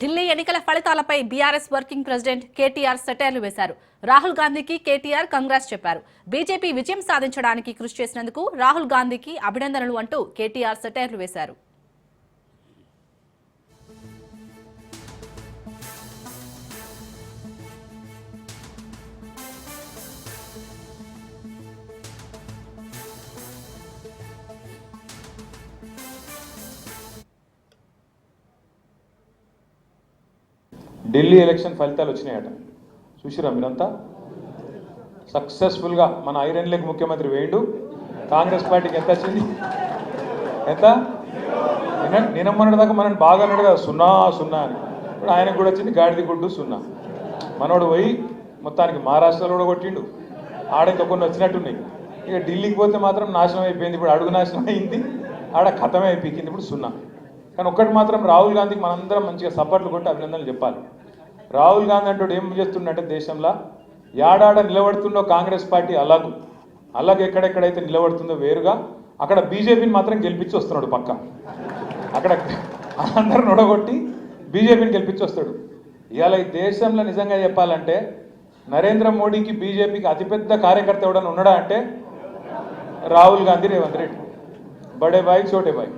ఢిల్లీ ఎన్నికల ఫలితాలపై BRS working president KTR సెటైర్లు వేశారు. రాహుల్ గాంధీకి కేటీఆర్ కంగ్రాస్ చెప్పారు. బీజేపీ విజయం సాధించడానికి కృషి చేసినందుకు రాహుల్ గాంధీకి అభినందనలు అంటూ కేటీఆర్ సెటైర్లు వేశారు. ఢిల్లీ ఎలక్షన్ ఫలితాలు వచ్చినాయట. చూసిరా మీరంతా? సక్సెస్ఫుల్గా మన ఐరన్ లెగ్ ముఖ్యమంత్రి వేయండు. కాంగ్రెస్ పార్టీకి ఎంత వచ్చింది? ఎంత? నిన్న దాకా మనం బాగా అన్నాడు కదా సున్నా సున్నా అని. ఇప్పుడు ఆయనకు కూడా వచ్చింది గాడిది గుడ్డు సున్నా. మనోడు పోయి మొత్తానికి మహారాష్ట్రలో కూడా కొట్టిండు. ఆడైతే కొన్ని వచ్చినట్టున్నాయి. ఇక ఢిల్లీకి పోతే మాత్రం నాశనం అయిపోయింది. ఇప్పుడు అడుగు నాశనం అయింది. ఆడ కథమే అయిపోయింది. ఇప్పుడు సున్నా. కానీ ఒక్కటి మాత్రం రాహుల్ గాంధీకి మనందరం మంచిగా సపోర్ట్లు కొట్టి అభినందనలు చెప్పాలి. రాహుల్ గాంధీ అంటూ ఏం చేస్తుండంటే దేశంలో యాడాడ నిలబడుతుందో కాంగ్రెస్ పార్టీ అలాగు. అలాగే ఎక్కడెక్కడైతే నిలబడుతుందో వేరుగా అక్కడ బీజేపీని మాత్రం గెలిపించి వస్తున్నాడు పక్క. అక్కడ అందరూ నొడగొట్టి బీజేపీని గెలిపించి వస్తాడు. ఇవాళ ఈ దేశంలో నిజంగా చెప్పాలంటే నరేంద్ర మోడీకి బీజేపీకి అతిపెద్ద కార్యకర్త ఎవడన్నా ఉన్నాడా అంటే రాహుల్ గాంధీ రేవంత్ రెడ్డి. బడే బాయ్ చోటే బాయ్.